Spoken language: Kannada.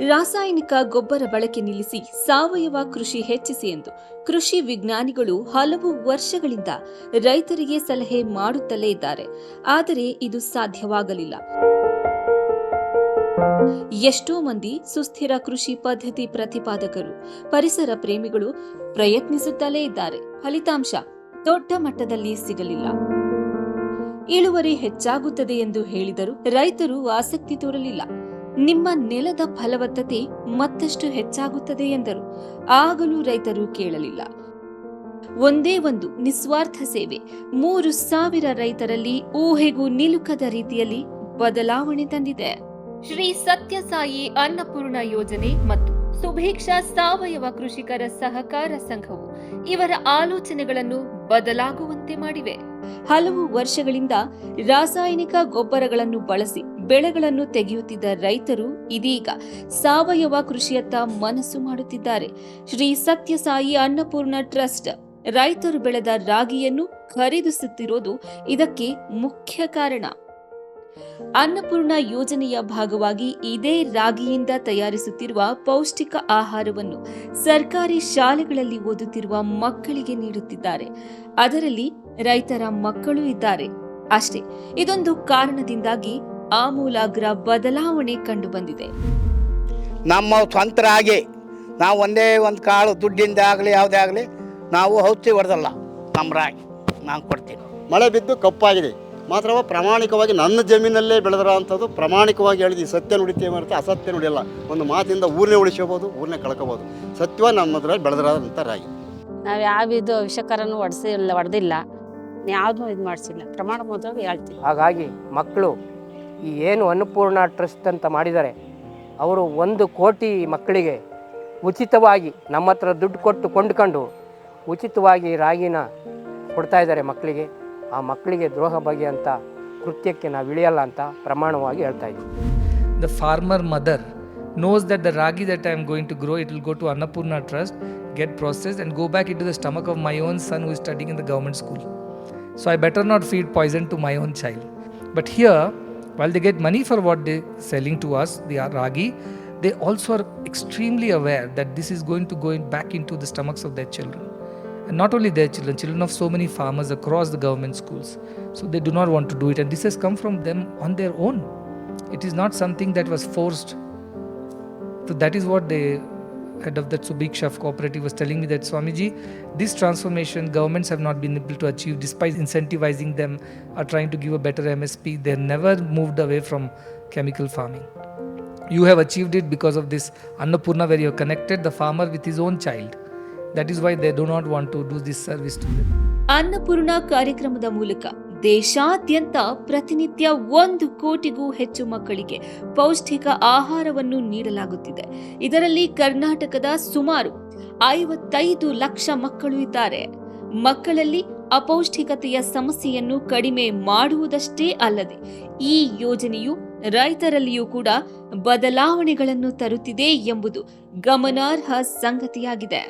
ರಾಸಾಯನಿಕ ಗೊಬ್ಬರ ಬಳಕೆ ನಿಲ್ಲಿಸಿ ಸಾವಯವ ಕೃಷಿ ಹೆಚ್ಚಿಸಿ ಎಂದು ಕೃಷಿ ವಿಜ್ಞಾನಿಗಳು ಹಲವು ವರ್ಷಗಳಿಂದ ರೈತರಿಗೆ ಸಲಹೆ ಮಾಡುತ್ತಲೇ ಇದ್ದಾರೆ. ಆದರೆ ಇದು ಸಾಧ್ಯವಾಗಲಿಲ್ಲ. ಎಷ್ಟೋ ಮಂದಿ ಸುಸ್ಥಿರ ಕೃಷಿ ಪದ್ಧತಿ ಪ್ರತಿಪಾದಕರು, ಪರಿಸರ ಪ್ರೇಮಿಗಳು ಪ್ರಯತ್ನಿಸುತ್ತಲೇ ಇದ್ದಾರೆ. ಫಲಿತಾಂಶ, ದೊಡ್ಡ ಮಟ್ಟದಲ್ಲಿ ಸಿಗಲಿಲ್ಲ. ಇಳುವರಿ ಹೆಚ್ಚಾಗುತ್ತದೆ ಎಂದು ಹೇಳಿದರೂ ರೈತರು ಆಸಕ್ತಿ ತೋರಲಿಲ್ಲ. ನಿಮ್ಮ ನೆಲದ ಫಲವತ್ತತೆ ಮತ್ತಷ್ಟು ಹೆಚ್ಚಾಗುತ್ತದೆ ಎಂದರು. ಆಗಲೂ ರೈತರು ಕೇಳಲಿಲ್ಲ. ಒಂದೇ ಒಂದು ನಿಸ್ವಾರ್ಥ ಸೇವೆ. ಮೂರು ಸಾವಿರ ರೈತರಲ್ಲಿ ಊಹೆಗೂ ನಿಲುಕದ ರೀತಿಯಲ್ಲಿ ಬದಲಾವಣೆ ತಂದಿದೆ. ಶ್ರೀ ಸತ್ಯಸಾಯಿ ಅನ್ನಪೂರ್ಣ ಯೋಜನೆ ಮತ್ತು ಸುಭೀಕ್ಷಾ ಸಾವಯವ ಕೃಷಿಕರ ಸಹಕಾರ ಸಂಘವು ಇವರ ಆಲೋಚನೆಗಳನ್ನು ಬದಲಾಗುವಂತೆ ಮಾಡಿವೆ. ಹಲವು ವರ್ಷಗಳಿಂದ ರಾಸಾಯನಿಕ ಗೊಬ್ಬರಗಳನ್ನು ಬಳಸಿ ಬೆಳೆಗಳನ್ನು ತೆಗೆಯುತ್ತಿದ್ದ ರೈತರು ಇದೀಗ ಸಾವಯವ ಕೃಷಿಯತ್ತ ಮನಸ್ಸು ಮಾಡುತ್ತಿದ್ದಾರೆ. ಶ್ರೀ ಸತ್ಯಸಾಯಿ ಅನ್ನಪೂರ್ಣ ಟ್ರಸ್ಟ್ ರೈತರು ಬೆಳೆದ ರಾಗಿಯನ್ನು ಖರೀದಿಸುತ್ತಿರೋದು ಇದಕ್ಕೆ ಮುಖ್ಯ ಕಾರಣ. ಅನ್ನಪೂರ್ಣ ಯೋಜನೆಯ ಭಾಗವಾಗಿ ಇದೇ ರಾಗಿಯಿಂದ ತಯಾರಿಸುತ್ತಿರುವ ಪೌಷ್ಟಿಕ ಆಹಾರವನ್ನು ಸರ್ಕಾರಿ ಶಾಲೆಗಳಲ್ಲಿ ಓದುತ್ತಿರುವ ಮಕ್ಕಳಿಗೆ ನೀಡುತ್ತಿದ್ದಾರೆ. ಅದರಲ್ಲಿ ರೈತರ ಮಕ್ಕಳು ಇದ್ದಾರೆ. ಅಷ್ಟೇ, ಇದೊಂದು ಕಾರಣದಿಂದಾಗಿ ಆಮೂಲಾಗ್ರ ಬದಲಾವಣೆ ಕಂಡು ಬಂದಿದೆ. ನಮ್ಮ ಸ್ವಂತರಾಗಿ ನಾವು ಒಂದೇ ಒಂದು ಕಾಳು ದುಡ್ಡಿಂದ ಆಗಲಿ ಯಾವುದೇ ಆಗಲಿ ನಾವು ಔಷಧಿ ಹೊಡೆದಲ್ಲ ನಮ್ಮ ರಾಗಿ ನಾನು ಕೊಡ್ತೀನಿ. ಮಳೆ ಬಿದ್ದು ಕಪ್ಪಾಗಿದೆ. ಮಾತ್ರವ ಪ್ರಾಮಾಣಿಕವಾಗಿ ನನ್ನ ಜಮೀನಲ್ಲೇ ಬೆಳೆದಿರೋ ಅಂಥದ್ದು ಪ್ರಾಮಾಣಿಕವಾಗಿ ಹೇಳಿದ್ವಿ ಸತ್ಯ ನುಡಿತೇವೆ ಮಾಡುತ್ತೆ ಅಸತ್ಯ ನುಡಿಯಲ್ಲ. ಒಂದು ಮಾತಿಂದ ಊರನ್ನೇ ಉಳಿಸ್ಕೋಬೋದು ಊರನ್ನೇ ಕಳ್ಕೊಬೋದು ಸತ್ಯವ ನಮ್ಮದ್ರಲ್ಲಿ ಬೆಳೆದಿರೋದಂಥ ರಾಗಿ. ನಾವು ಯಾವ ಇದು ವಿಷಕರನ್ನು ಹೊಡೆಸಿಲ್ಲ ಹೊಡೆದಿಲ್ಲ ಯಾವುದೂ ಇದು ಮಾಡಿಸಿಲ್ಲ ಪ್ರಮಾಣ ಮೊದಲು ಹೇಳ್ತೀವಿ ಹಾಗಾಗಿ ಮಕ್ಕಳು ಈ ಏನು ಅನ್ನಪೂರ್ಣ ಟ್ರಸ್ಟ್ ಅಂತ ಮಾಡಿದ್ದಾರೆ ಅವರು ಒಂದು ಕೋಟಿ ಮಕ್ಕಳಿಗೆ ಉಚಿತವಾಗಿ ನಮ್ಮ ಹತ್ರ ದುಡ್ಡು ಕೊಟ್ಟು ಕೊಂಡ್ಕೊಂಡು ಉಚಿತವಾಗಿ ರಾಗಿನ ಕೊಡ್ತಾ ಇದ್ದಾರೆ ಮಕ್ಕಳಿಗೆ. ಆ ಮಕ್ಕಳಿಗೆ ದ್ರೋಹ ಅಂತ ಕೃತ್ಯಕ್ಕೆ ನಾವು ಇಳಿಯಲ್ಲ ಅಂತ ಪ್ರಮಾಣವಾಗಿ ಹೇಳ್ತಾ ಇದ್ದೀವಿ the farmer mother knows that the ragi that I am going to grow it will go to Annapurna trust get processed, and go back it the stomach of my own son is studying in the government school so I better not feed poison to my own child but here, while they get money for what they're selling to us, the ragi, they also are extremely aware that this is going to go in back into the stomachs of their children. And not only their children, children of so many farmers across the government schools. So they do not want to do it. And this has come from them on their own. It is not something that was forced. So that is what the head of that Subiksha cooperative was telling me that Swamiji, this transformation governments have not been able to achieve despite incentivizing them or trying to give a better MSP. They've never moved away from chemical farming. You have achieved it because of this Annapurna where you have connected the farmer with his own child. That is why they do not want to do this service to them. Annapurna ಕಾರ್ಯಕ್ರಮದ ಮೂಲಕ ದೇಶಾದ್ಯಂತ ಪ್ರತಿನಿತ್ಯ ಒಂದು ಕೋಟಿಗೂ ಹೆಚ್ಚು ಮಕ್ಕಳಿಗೆ ಪೌಷ್ಟಿಕ ಆಹಾರವನ್ನು ನೀಡಲಾಗುತ್ತಿದೆ. ಇದರಲ್ಲಿ ಕರ್ನಾಟಕದ ಸುಮಾರು ಐವತ್ತೈದು ಲಕ್ಷ ಮಕ್ಕಳು ಇದ್ದಾರೆ. ಮಕ್ಕಳಲ್ಲಿ ಅಪೌಷ್ಟಿಕತೆಯ ಸಮಸ್ಯೆಯನ್ನು ಕಡಿಮೆ ಮಾಡುವುದಷ್ಟೇ ಅಲ್ಲದೆ, ಈ ಯೋಜನೆಯು ರೈತರಲ್ಲಿಯೂ ಕೂಡ ಬದಲಾವಣೆಗಳನ್ನು ತರುತ್ತಿದೆ ಎಂಬುದು ಗಮನಾರ್ಹ ಸಂಗತಿಯಾಗಿದೆ.